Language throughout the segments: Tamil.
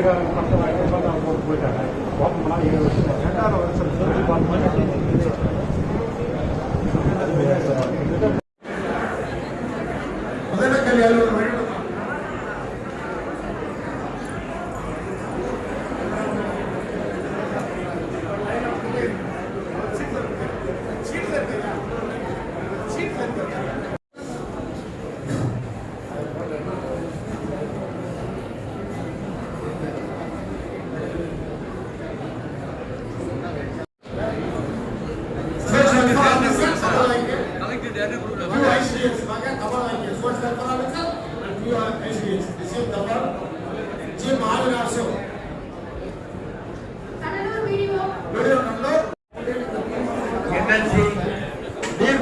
வீட்டுக்காரங்க பசங்க போயிட்டாங்க. ஓப்பன் பண்ணால் ஏழு வருஷம் ரெண்டாவது வருஷம்.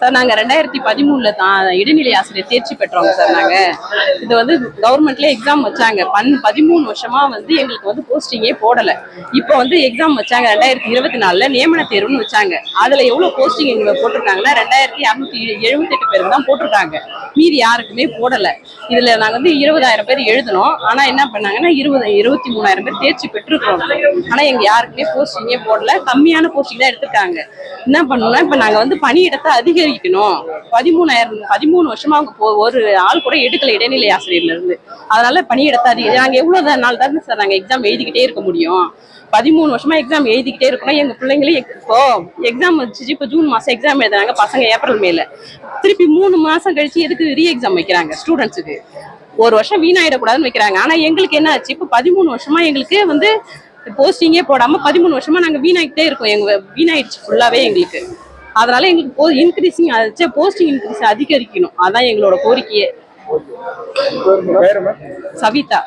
Sir நாங்க ரெண்டாயிரத்தி பதிமூணுல தான் இடைநிலை ஆசிரியர் தேர்ச்சி பெற்றோங்க சார் நாங்க. இது வந்து கவர்மெண்ட்ல எக்ஸாம் வச்சாங்க. பன் பதிமூணு வருஷமா வந்து எங்களுக்கு வந்து போஸ்டிங்கே போடல. இப்போ வந்து எக்ஸாம் வச்சாங்க ரெண்டாயிரத்தி இருபத்தி நாலுல நியமன தேர்வுன்னு வச்சாங்க. அதுல எவ்வளவு போஸ்டிங் எங்களுக்கு போட்டிருக்காங்கன்னா ரெண்டாயிரத்தி இரநூத்தி எழுபத்தி எட்டு பேருக்கு தான் போட்டிருக்காங்க. மீதி யாருக்குமே போடல. இதுல நாங்க வந்து இருபதாயிரம் பேர் எழுதணும். ஆனா என்ன பண்ணாங்கன்னா இருபது இருபத்தி மூணாயிரம் பேர் தேர்ச்சி பெற்றிருக்கோம். ஆனா எங்க யாருக்குமே போஸ்டிங்கே போடல. கம்மியான போஸ்டிங் தான் எடுத்திருக்காங்க. என்ன பண்ணணும்னா இப்ப நாங்க வந்து பணியிடத்தை அதிகரிக்கணும் பதிமூணாயிரம் பதிமூணு வருஷமா அவங்க ஒரு ஆள் கூட எடுக்கல இடைநிலை ஆசிரியர்ல இருந்து. அதனால பணியிடத்தை அதிக நாங்க எவ்வளவு நாள் தானே சார் நாங்க எக்ஸாம் எழுதிக்கிட்டே இருக்க முடியும். பதிமூணு வருஷமா எக்ஸாம் எழுதிக்கிட்டே இருக்கணும் எங்க பிள்ளைங்களே இப்போ எக்ஸாம் வச்சு இப்போ ஜூன் மாசம் எக்ஸாம் எழுதுறாங்க பசங்க ஏப்ரல் மேல. திருப்பி மூணு மாசம் கழிச்சு எதுக்கு ரீ எக்ஸாம் வைக்கிறாங்க ஸ்டூடெண்ட்ஸுக்கு ஒரு வருஷம் வீணாயிடக்கூடாதுன்னு வைக்கிறாங்க. ஆனா எங்களுக்கு என்ன ஆச்சு? இப்போ பதிமூணு வருஷமா எங்களுக்கு வந்து போஸ்டிங்கே போடாம பதிமூணு வருஷமா நாங்க வீணாகிட்டே இருக்கோம். எங்க வீணாயிடுச்சு ஃபுல்லாவே எங்களுக்கு. அதனால எங்களுக்கு போ இன்க்ரீசிங் போஸ்டிங் இன்க்ரீஸ் அதிகரிக்கணும். அதான் எங்களோட கோரிக்கையே. சவிதா.